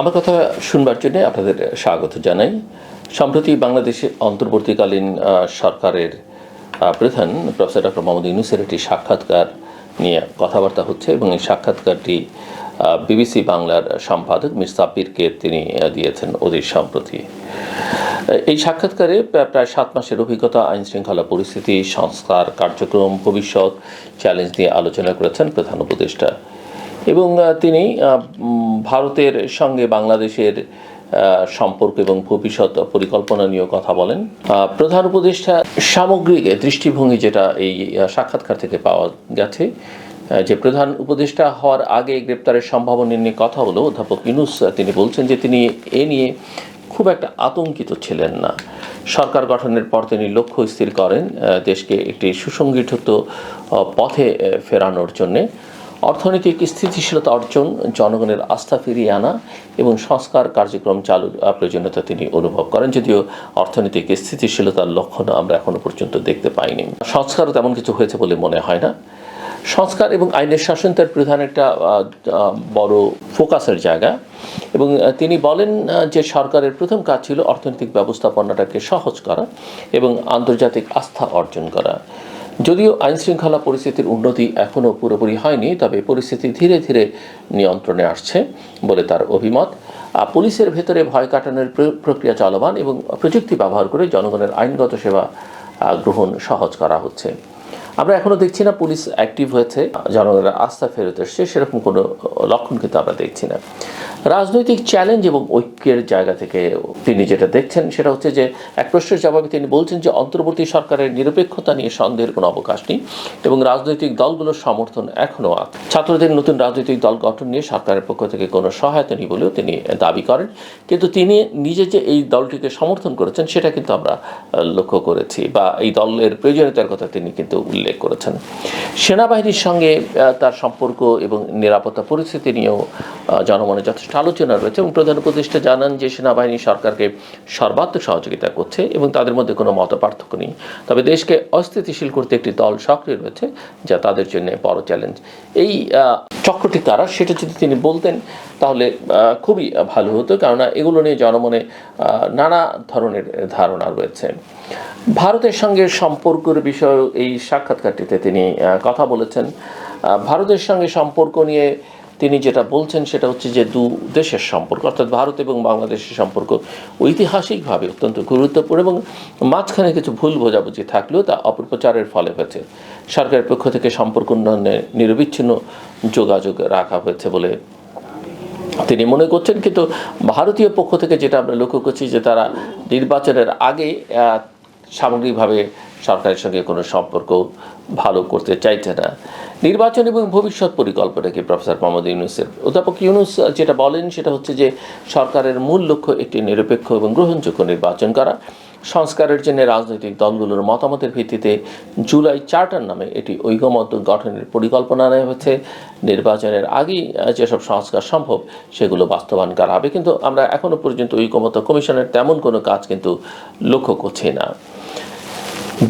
আমার কথা শুনবার জন্য আপনাদের স্বাগত জানাই। সম্প্রতি বাংলাদেশের অন্তর্বর্তীকালীন সরকারের প্রধান প্রফেসর ডক্টর মোহাম্মদ ইউনুসের একটি সাক্ষাৎকার নিয়ে কথাবার্তা হচ্ছে এবং এই সাক্ষাৎকারটি বিবিসি বাংলার সম্পাদক মির সাব্বিরকে তিনি দিয়েছেন অধীর সম্প্রতি। এই সাক্ষাৎকারে প্রায় সাত মাসের অভিজ্ঞতা আইন শৃঙ্খলা পরিস্থিতি, সংস্কার কার্যক্রম, ভবিষ্যৎ, চ্যালেঞ্জ নিয়ে আলোচনা করেছেন প্রধান উপদেষ্টা এবং তিনি ভারতের সঙ্গে বাংলাদেশের সম্পর্ক এবং ভবিষ্যৎ পরিকল্পনা নিয়েও কথা বলেন। প্রধান উপদেষ্টা সামগ্রিক দৃষ্টিভঙ্গি যেটা এই সাক্ষাৎকার থেকে পাওয়া গেছে যে প্রধান উপদেষ্টা হওয়ার আগে গ্রেপ্তারের সম্ভাবনা নিয়ে কথা হলো অধ্যাপক ইউনুস আহ, তিনি বলছেন যে তিনি এ নিয়ে খুব একটা আতঙ্কিত ছিলেন না। সরকার গঠনের পর তিনি লক্ষ্য স্থির করেন দেশকে একটি সুসংগঠিত পথে ফেরানোর জন্যে। অর্থনৈতিক স্থিতিশীলতা অর্জন, জনগণের আস্থা ফিরিয়ে আনা এবং সংস্কার কার্যক্রম চালু প্রয়োজনীয়তা তিনি অনুভব করেন। যদিও অর্থনৈতিক স্থিতিশীলতার লক্ষণ আমরা এখনও পর্যন্ত দেখতে পাইনি। সংস্কারও তেমন কিছু হয়েছে বলে মনে হয় না। সংস্কার এবং আইনের শাসন তার প্রধান একটা বড় ফোকাসের জায়গা। এবং তিনি বলেন যে সরকারের প্রথম কাজ ছিল অর্থনৈতিক ব্যবস্থাপনাটাকে সহজ করা এবং আন্তর্জাতিক আস্থা অর্জন করা। যদিও আইন শৃঙ্খলা পরিস্থিতির উন্নতি এখনও পুরোপুরি হয়নি, তবে পরিস্থিতি ধীরে ধীরে নিয়ন্ত্রণে আসছে বলে তার অভিমত। পুলিশের ভেতরে ভয় কাটানোর প্রক্রিয়া চলমান এবং প্রযুক্তি ব্যবহার করে জনগণের আইনগত সেবা গ্রহণ সহজ করা হচ্ছে। আমরা এখনও দেখছি না পুলিশ অ্যাক্টিভ হয়েছে, জনগণের আস্থা ফেরত এসছে, সেরকম কোনো লক্ষণ কিন্তু আমরা দেখছি না। রাজনৈতিক চ্যালেঞ্জ এবং ঐক্যের জায়গা থেকে তিনি যেটা দেখছেন সেটা হচ্ছে যে, এক প্রশ্নের জবাবে তিনি বলছেন যে, অন্তর্বর্তী সরকারের নিরপেক্ষতা নিয়ে সন্দেহের কোনো অবকাশ নেই এবং রাজনৈতিক দলগুলোর সমর্থন এখনও আছে ছাত্রদের নতুন রাজনৈতিক দল গঠন নিয়ে সরকারের পক্ষ থেকে কোনো সহায়তা নেই বলেও তিনি দাবি করেন। কিন্তু তিনি নিজে যে এই দলটিকে সমর্থন করেছেন, সেটা কিন্তু আমরা লক্ষ্য করেছি বা এই দলের প্রয়োজনীয়তার কথা তিনি কিন্তু উল্লেখ করেছেন। সেনাবাহিনীর সঙ্গে তার সম্পর্ক এবং নিরাপত্তা পরিস্থিতি নিয়েও জনমনে যথেষ্ট আলোচনা রয়েছে এবং প্রধান উপদেষ্টা জানান যে, সেনাবাহিনী সরকারকে সর্বাত্মক সহযোগিতা করছে এবং তাদের মধ্যে কোনো মত পার্থক্য নেই। তবে দেশকে অস্থিতিশীল করতে একটি দল সক্রিয় রয়েছে যা তাদের জন্য বড় চ্যালেঞ্জ। এই চক্রটি কারা সেটা যদি তিনি বলতেন, তাহলে খুবই ভালো হতো। কেননা এগুলো নিয়ে জনমনে নানা ধরনের ধারণা রয়েছে। ভারতের সঙ্গে সম্পর্কের বিষয়ে এই সাক্ষাৎকারটিতে তিনি কথা বলেছেন। ভারতের সঙ্গে সম্পর্ক নিয়ে তিনি যেটা বলছেন সেটা হচ্ছে যে দু দেশের সম্পর্ক, অর্থাৎ ভারত এবং বাংলাদেশের সম্পর্ক ঐতিহাসিকভাবে অত্যন্ত গুরুত্বপূর্ণ এবং মাঝখানে কিছু ভুল বোঝাবুঝি থাকলেও তা অপপ্রচারের ফলে হয়েছে। সরকারের পক্ষ থেকে সম্পর্ক উন্নয়নে নিরবিচ্ছিন্ন যোগাযোগ রাখা হয়েছে বলে তিনি মনে করছেন। কিন্তু ভারতীয় পক্ষ থেকে যেটা আমরা লক্ষ্য করছি যে তারা নির্বাচনের আগে সামগ্রিকভাবে সরকারের সঙ্গে কোনো সম্পর্ক ভালো করতে চাইছে না। নির্বাচন এবং ভবিষ্যৎ পরিকল্পনা কি, প্রফেসর মোহাম্মদ ইউনুসের? অধ্যাপক ইউনুস যেটা বলেন সেটা হচ্ছে যে, সরকারের মূল লক্ষ্য একটি নিরপেক্ষ এবং গ্রহণযোগ্য নির্বাচন করা। সংস্কারের জন্য রাজনৈতিক দলগুলোর মতামতের ভিত্তিতে জুলাই চার্টার নামে এটি ঐকমত্য গঠনের পরিকল্পনা নেওয়া হয়েছে। নির্বাচনের আগেই যেসব সংস্কার সম্ভব সেগুলো বাস্তবায়ন করা হবে। কিন্তু আমরা এখনও পর্যন্ত ঐকমত্য কমিশনের তেমন কোনো কাজ কিন্তু লক্ষ্য করছি না।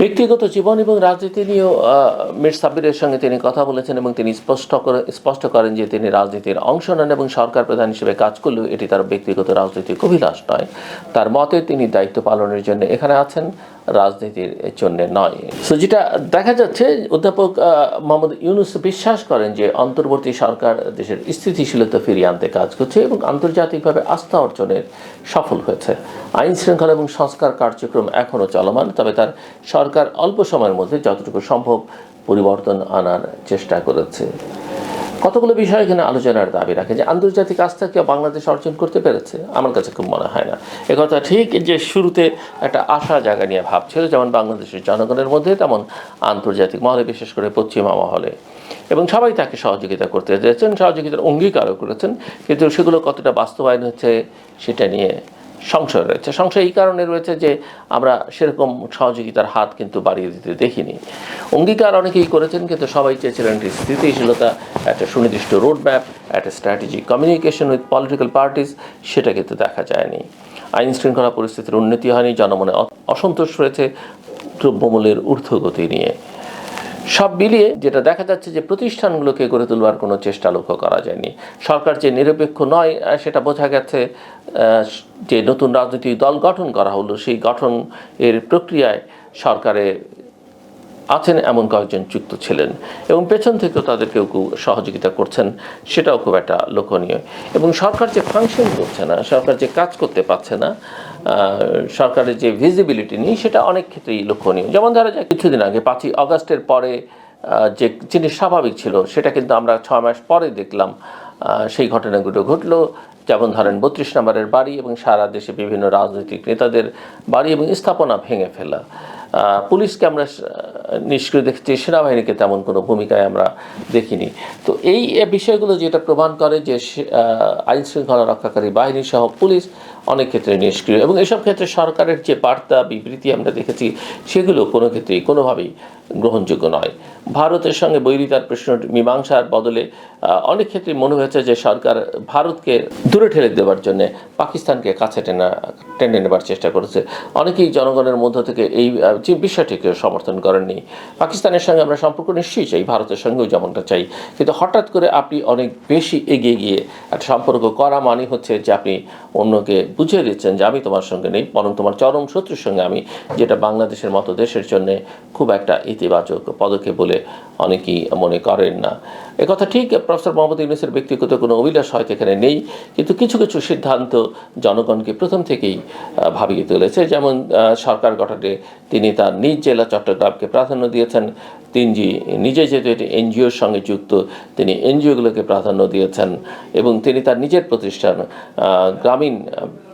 ব্যক্তিগত জীবন এবং রাজনীতি নিয়েও মির সাব্বিরের সঙ্গে তিনি কথা বলেছেন এবং তিনি স্পষ্ট করে, স্পষ্ট করেন যে তিনি রাজনীতির অংশ নেন এবং সরকার প্রধান হিসেবে কাজ করলেও এটি তার ব্যক্তিগত রাজনৈতিক অভিলাষ নয়। তার মতে তিনি দায়িত্ব পালনের জন্য এখানে আছেন। রাজনীতির জন্য নয়। সো যেটা দেখা যাচ্ছে, অধ্যাপক মোহাম্মদ ইউনুস বিশ্বাস করেন যে অন্তর্বর্তী সরকার দেশের স্থিতিশীলতা ফিরিয়ে আনতে কাজ করছে এবং আন্তর্জাতিকভাবে আস্থা অর্জনের সফল হয়েছে। আইন শৃঙ্খলা এবং সংস্কার কার্যক্রম এখনও চলমান, তবে তার সরকার অল্প সময়ের মধ্যে যতটুকু সম্ভব পরিবর্তন আনার চেষ্টা করেছে। কতগুলো বিষয় এখানে আলোচনার দাবি রাখে? যে আন্তর্জাতিক আস্থা কেউ বাংলাদেশ অর্জন করতে পেরেছে? আমার কাছে খুব মনে হয় না। একথা ঠিক, যে শুরুতে একটা আশা জায়গা নিয়ে ভাবছিল, যেমন বাংলাদেশের জনগণের মধ্যে, তেমন আন্তর্জাতিক মহলে, বিশেষ করে পশ্চিমা মহলে। এবং সবাই তাকে সহযোগিতা করতে চেয়েছেন, সহযোগিতার অঙ্গীকারও করেছেন। কিন্তু সেগুলো কতটা বাস্তবায়ন হচ্ছে, সেটা নিয়ে সংশয় রয়েছে। সংশয় এই কারণে রয়েছে যে আমরা সেরকম সহযোগিতার হাত কিন্তু বাড়িয়ে দিতে দেখিনি। অঙ্গীকার অনেকেই করেছেন, কিন্তু সবাই চেয়েছিলেন একটি স্থিতিশীলতা একটা সুনির্দিষ্ট রোড ম্যাপ একটা strategic communication with political parties সেটা কিন্তু দেখা যায়নি। আইন শৃঙ্খলা পরিস্থিতির উন্নতি হয়নি, জনমনে অসন্তোষ রয়েছে, দ্রব্যমূল্যের ঊর্ধ্বগতি নিয়ে। সব মিলিয়ে যেটা দেখা যাচ্ছে যে প্রতিষ্ঠানগুলোকে গড়ে তোলবার কোনো চেষ্টা লক্ষ্য করা যায়নি। সরকার যে নিরপেক্ষ নয় সেটা বোঝা গেছে যে নতুন রাজনৈতিক দল গঠন করা হলো, সেই গঠন এর প্রক্রিয়ায় সরকারে আছেন এমন কয়েকজন যুক্ত ছিলেন এবং পেছন থেকেও তাদের কেউ কেউ সহযোগিতা করছেন, সেটাও খুব একটা লক্ষণীয় এবং সরকার যে ফাংশন করছে না, সরকার যে কাজ করতে পারছে না সরকারের যে ভিজিবিলিটি নেই, সেটা অনেক ক্ষেত্রেই লক্ষণীয় যেমন ধরা যায় কিছুদিন আগে পাঁচই অগাস্টের পরে যে জিনিস স্বাভাবিক ছিল, সেটা কিন্তু আমরা ছয় মাস পরে দেখলাম সেই ঘটনাগুলো ঘটলো। যেমন ধরেন, বত্রিশ নম্বরের বাড়ি এবং সারা দেশে বিভিন্ন রাজনৈতিক নেতাদের বাড়ি এবং স্থাপনা ভেঙে ফেলা। পুলিশকে আমরা নিষ্ক্রিয় দেখেছি, সেনাবাহিনীকে তেমন কোনো ভূমিকায় আমরা দেখিনি। তো এই বিষয়গুলো যেটা প্রমাণ করে যে আইন শৃঙ্খলা রক্ষাকারী বাহিনী সহ পুলিশ অনেক ক্ষেত্রে নিষ্ক্রিয় এবং এসব ক্ষেত্রে সরকারের যে বার্তা, বিবৃতি আমরা দেখেছি, সেগুলো কোনো ক্ষেত্রেই কোনোভাবেই গ্রহণযোগ্য নয়। ভারতের সঙ্গে বৈরিতার প্রশ্ন, মীমাংসার বদলে অনেক ক্ষেত্রে মনে হয়েছে যে সরকার ভারতকে দূরে ঠেলে দেওয়ার জন্য পাকিস্তানকে কাছে টেনা, টেনে নেবার চেষ্টা করেছে। অনেকেই জনগণের মধ্য থেকে এই যে বিষয়টিকে সমর্থন করেননি। পাকিস্তানের সঙ্গে আমরা সম্পর্ক নিশ্চয়ই চাই, ভারতের সঙ্গেও যেমনটা চাই। কিন্তু হঠাৎ করে আপনি অনেক বেশি এগিয়ে গিয়ে একটা সম্পর্ক করা মানে হচ্ছে যে আপনি অন্যকে বুঝিয়ে দিচ্ছেন যে আমি তোমার সঙ্গে নেই, বরং তোমার চরম শত্রুর সঙ্গে আমি, যেটা বাংলাদেশের মতো দেশের জন্য খুব একটা ইতিবাচক পদক্ষেপ বলে অনেকেই মনে করেন না। একথা ঠিক, প্রফেসর মোহাম্মদ ইউনুসের ব্যক্তিগত কোনো অভিলাষ হয়তো এখানে নেই, কিন্তু কিছু কিছু সিদ্ধান্ত জনগণকে প্রথম থেকেই ভাবিয়ে তুলেছে। যেমন সরকার গঠনে তিনি তার নিজ জেলা চট্টগ্রামকে প্রাধান্য দিয়েছেন। তিনজি নিজে যেহেতু এটি এনজিওর সঙ্গে যুক্ত, তিনি এনজিওগুলোকে প্রাধান্য দিয়েছেন এবং তিনি তার নিজের প্রতিষ্ঠান গ্রামীণ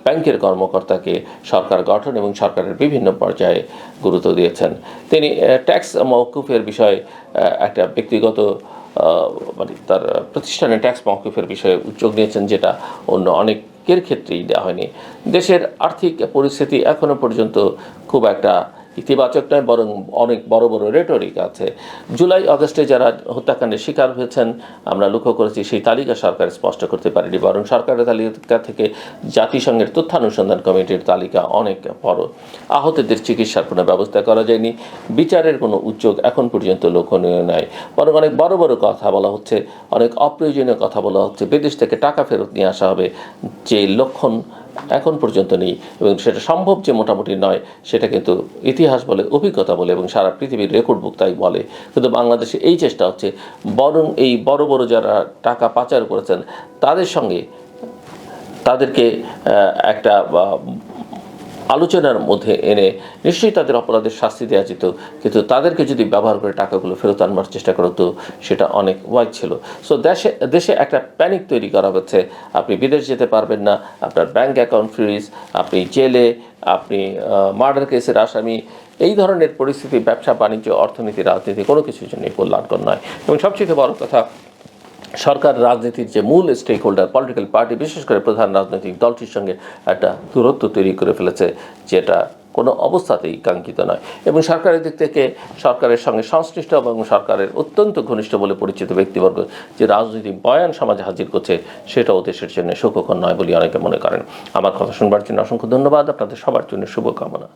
ব্যাংকের কর্মকর্তাকে সরকার গঠন এবং সরকারের বিভিন্ন পর্যায়ে গুরুত্ব দিয়েছেন। তিনি ট্যাক্স মৌকুফের বিষয়ে একটা ব্যক্তিগত মানে তার প্রতিষ্ঠানে ট্যাক্স মৌকুফের বিষয়ে উদ্যোগ নিয়েছেন যেটা অন্য অনেকের ক্ষেত্রেই দেওয়া হয়নি। দেশের আর্থিক পরিস্থিতি এখনও পর্যন্ত খুব একটা ইতিবাচক নয়, বরং অনেক বড় বড় রেটরিক আছে। জুলাই আগস্টে যারা হত্যাকাণ্ডের শিকার হয়েছেন, আমরা লক্ষ্য করেছি সেই তালিকা সরকার স্পষ্ট করতে পারেনি, বরং সরকারের তালিকা থেকে জাতিসংঘের তথ্যানুসন্ধান কমিটির তালিকা অনেক বড়। আহতদের চিকিৎসার কোনো ব্যবস্থা করা যায়নি, বিচারের কোনো উদ্যোগ এখন পর্যন্ত লক্ষণীয় নয় বরং অনেক বড় বড় কথা বলা হচ্ছে, অনেক অপ্রয়োজনীয় কথা বলা হচ্ছে, বিদেশ থেকে টাকা ফেরত নিয়ে আসা হবে যে লক্ষণ এখন পর্যন্ত নেই এবং সেটা সম্ভব যে মোটামুটি নয়, সেটা কিন্তু ইতিহাস বলে, অভিজ্ঞতা বলে এবং সারা পৃথিবীর রেকর্ড বুক তাই বলে। কিন্তু বাংলাদেশে এই চেষ্টা হচ্ছে, বরং এই বড় বড় যারা টাকা পাচার করেছেন, তাদের সঙ্গে তাদেরকে একটা আলোচনার মধ্যে এনে নিশ্চয়ই তাদের অপরাধের শাস্তি দেওয়া যেত, কিন্তু তাদেরকে যদি ব্যবহার করে টাকাগুলো ফেরত আনবার চেষ্টা করা হতো সেটা অনেক ওয়াইড ছিল। সো দেশে দেশে একটা প্যানিক তৈরি করা হচ্ছে। আপনি বিদেশ যেতে পারবেন না, আপনার ব্যাংক অ্যাকাউন্ট ফ্রিজ আপনি জেলে, আপনি মার্ডার কেসের আসামি, এই ধরনের পরিস্থিতি, ব্যবসা, বাণিজ্য, অর্থনীতি, রাজনীতি কোনো কিছুর জন্যই কল্যাণকর নয়। এবং সবচেয়ে বড় কথা সরকার, রাজনীতির যে মূল স্টেক হোল্ডার পলিটিক্যাল পার্টি বিশেষ করে প্রধান রাজনৈতিক দলটির সঙ্গে একটা দূরত্ব তৈরি করে ফেলেছে, যেটা কোনো অবস্থাতেই কাঙ্ক্ষিত নয়। এবং সরকারের দিক থেকে সরকারের সঙ্গে সংশ্লিষ্ট এবং সরকারের অত্যন্ত ঘনিষ্ঠ বলে পরিচিত ব্যক্তিবর্গ যে রাজনৈতিক বয়ান সমাজে হাজির করছে, সেটাও দেশের জন্য সুখকর নয় বলে অনেকে মনে করেন। আমার কথা শুনবার জন্য অসংখ্য ধন্যবাদ। আপনাদের সবার জন্য শুভকামনা।